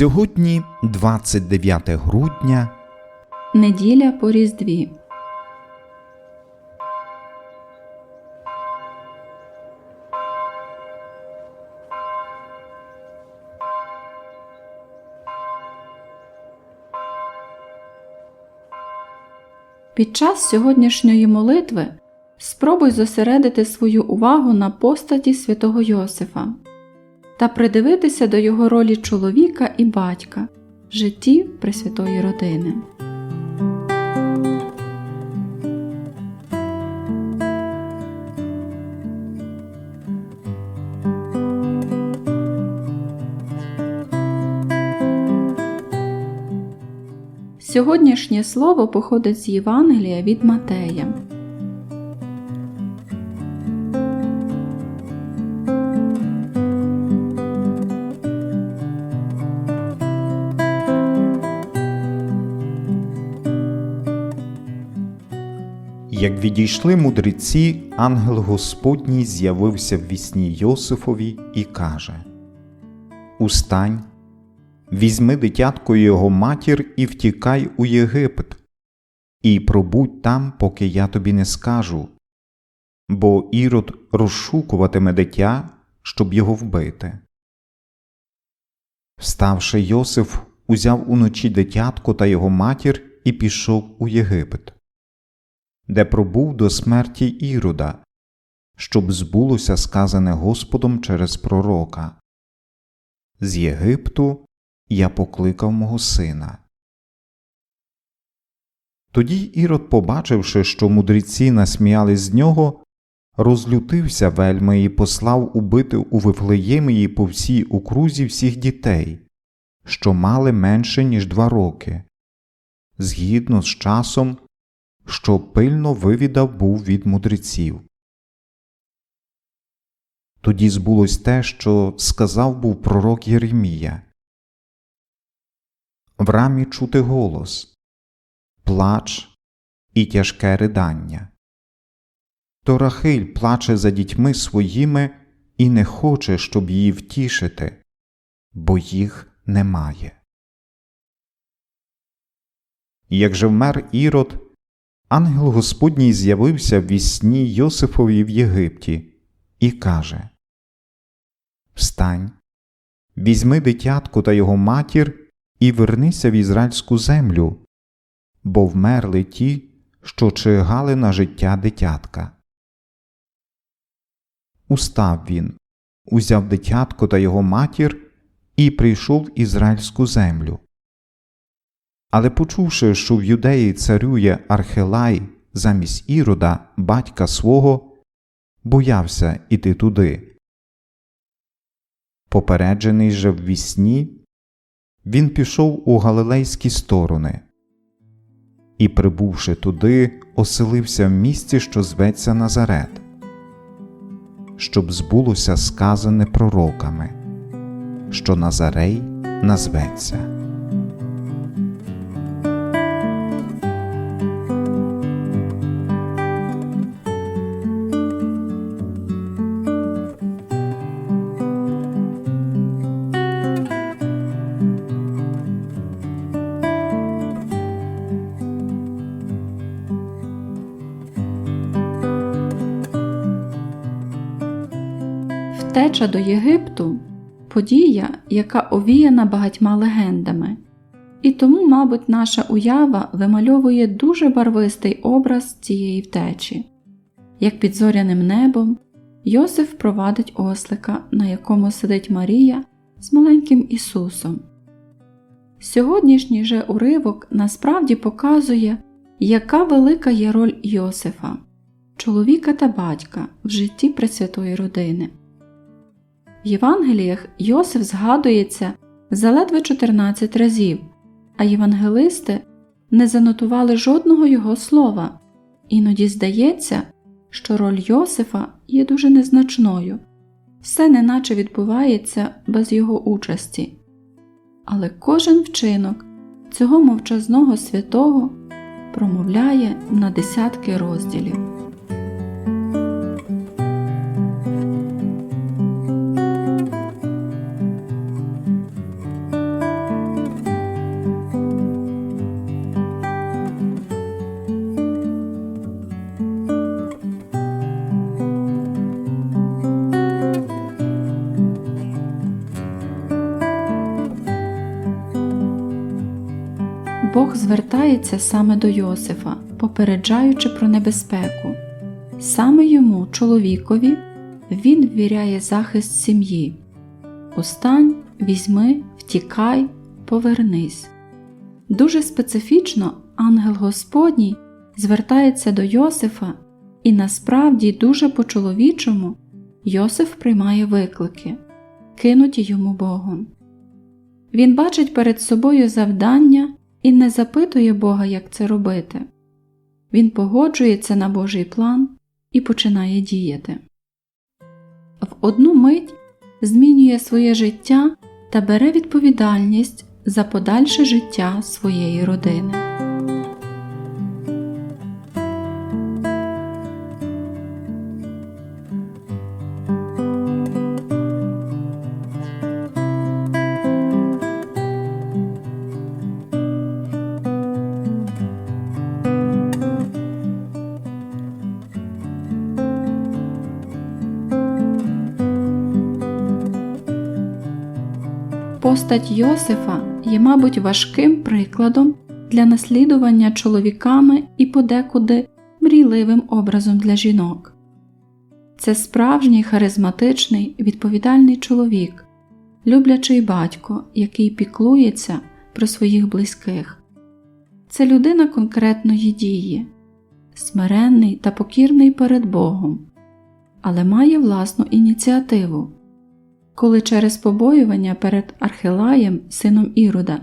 Сьогодні 29 грудня. Неділя по Різдві. Під час сьогоднішньої молитви спробуй зосередити свою увагу на постаті святого Йосифа та придивитися до його ролі чоловіка і батька в житті Пресвятої родини. Сьогоднішнє слово походить з Євангелія від Матея. Як відійшли мудреці, ангел Господній з'явився в вісні Йосифові і каже: Устань, візьми дитятко його матір і втікай у Єгипет, і пробудь там, поки я тобі не скажу, бо ірод розшукуватиме дитя, щоб його вбити. Вставши Йосиф, узяв уночі дитятко та його матір і пішов у Єгипет де пробув до смерті Ірода, щоб збулося сказане Господом через пророка. З Єгипту я покликав мого сина. Тоді Ірод, побачивши, що мудреці насміялись з нього, розлютився вельми і послав убити у Вифлеємії по всій окрузі всіх дітей, що мали менше, ніж два роки, згідно з часом, що пильно вивідав був від мудреців. Тоді збулось те, що сказав був пророк Єремія. В рамі чути голос, плач і тяжке ридання. То Рахиль плаче за дітьми своїми і не хоче, щоб її втішити, бо їх немає. Як же вмер Ірод, Ангел Господній з'явився в вісні Йосифові в Єгипті і каже Встань, візьми дитятку та його матір і вернися в ізраїльську землю, бо вмерли ті, що чигали на життя дитятка. Устав він, узяв дитятко та його матір і прийшов в ізраїльську землю. Але почувши, що в юдеї царює Архелай замість Ірода, батька свого, боявся іти туди. Попереджений же в вісні, він пішов у галилейські сторони і, прибувши туди, оселився в місті, що зветься Назарет, щоб збулося сказане пророками, що Назарей назветься. Втеча до Єгипту подія, яка овіяна багатьма легендами, і тому, мабуть, наша уява вимальовує дуже барвистий образ цієї втечі, як під зоряним небом Йосиф провадить ослика, на якому сидить Марія з маленьким Ісусом. Сьогоднішній же уривок насправді показує, яка велика є роль Йосифа, чоловіка та батька в житті Пресвятої родини. В Євангеліях Йосиф згадується заледве 14 разів, а євангелисти не занотували жодного його слова, іноді здається, що роль Йосифа є дуже незначною, все неначе відбувається без його участі. Але кожен вчинок цього мовчазного святого промовляє на десятки розділів. Звертається саме до Йосифа, попереджаючи про небезпеку. Саме йому, чоловікові, він ввіряє захист сім'ї. Устань, візьми, втікай, повернись. Дуже специфічно ангел Господній звертається до Йосифа, і насправді дуже по-чоловічому Йосиф приймає виклики, кинуті йому Богом. Він бачить перед собою завдання і не запитує Бога, як це робити. Він погоджується на Божий план і починає діяти. В одну мить змінює своє життя та бере відповідальність за подальше життя своєї родини. Постать Йосифа є, мабуть, важким прикладом для наслідування чоловіками і подекуди мрійливим образом для жінок. Це справжній харизматичний, відповідальний чоловік, люблячий батько, який піклується про своїх близьких. Це людина конкретної дії, смиренний та покірний перед Богом, але має власну ініціативу коли через побоювання перед Архилаєм, сином Ірода,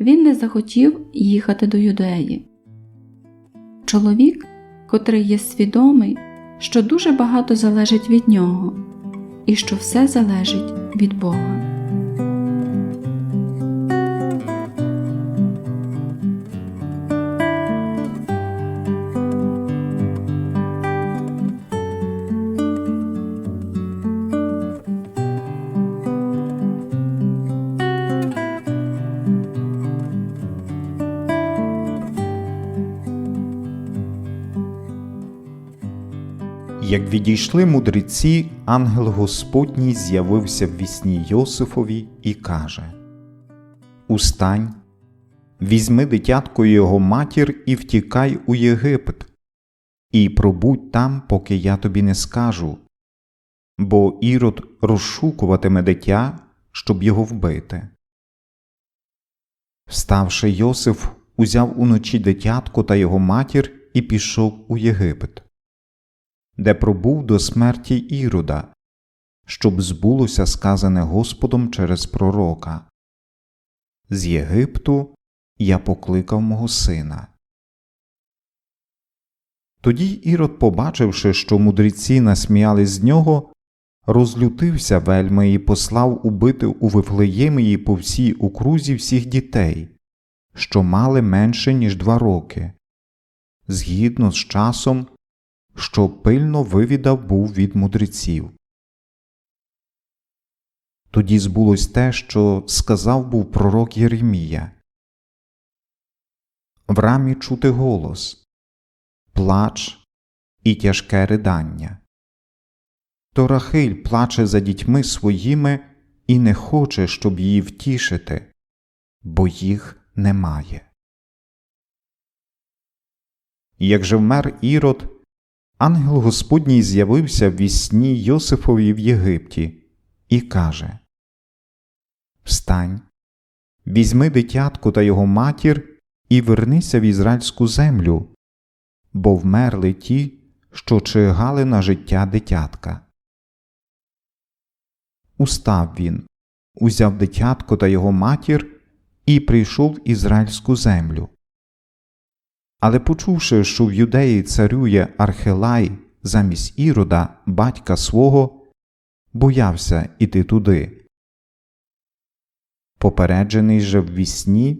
він не захотів їхати до юдеї. Чоловік, котрий є свідомий, що дуже багато залежить від нього, і що все залежить від Бога. Як відійшли мудреці, ангел Господній з'явився в вісні Йосифові і каже: Устань, візьми дитятко його матір і втікай у Єгипет, і пробудь там, поки я тобі не скажу, бо ірод розшукуватиме дитя, щоб його вбити. Вставши Йосиф, узяв уночі дитятко та його матір і пішов у Єгипет де пробув до смерті Ірода, щоб збулося сказане Господом через пророка. З Єгипту я покликав мого сина. Тоді Ірод, побачивши, що мудреці насміялись з нього, розлютився вельми і послав убити у Вифлеємії по всій окрузі всіх дітей, що мали менше, ніж два роки, згідно з часом, що пильно вивідав був від мудреців. Тоді збулось те, що сказав був пророк Єремія. В рамі чути голос, плач і тяжке ридання. То Рахиль плаче за дітьми своїми і не хоче, щоб її втішити, бо їх немає. Як же вмер Ірод, Ангел Господній з'явився в вісні Йосифові в Єгипті і каже Встань, візьми дитятку та його матір і вернися в ізраїльську землю, бо вмерли ті, що чигали на життя дитятка. Устав він, узяв дитятко та його матір і прийшов в ізраїльську землю. Але почувши, що в юдеї царює Архелай замість Ірода, батька свого, боявся іти туди. Попереджений же в вісні,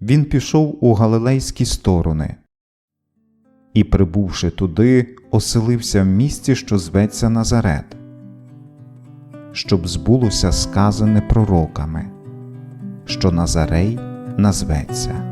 він пішов у галилейські сторони і, прибувши туди, оселився в місті, що зветься Назарет, щоб збулося сказане пророками, що Назарей назветься.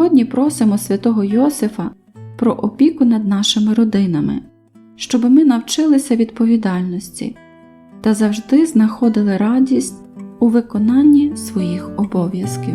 Сьогодні просимо святого Йосифа про опіку над нашими родинами, щоб ми навчилися відповідальності та завжди знаходили радість у виконанні своїх обов'язків.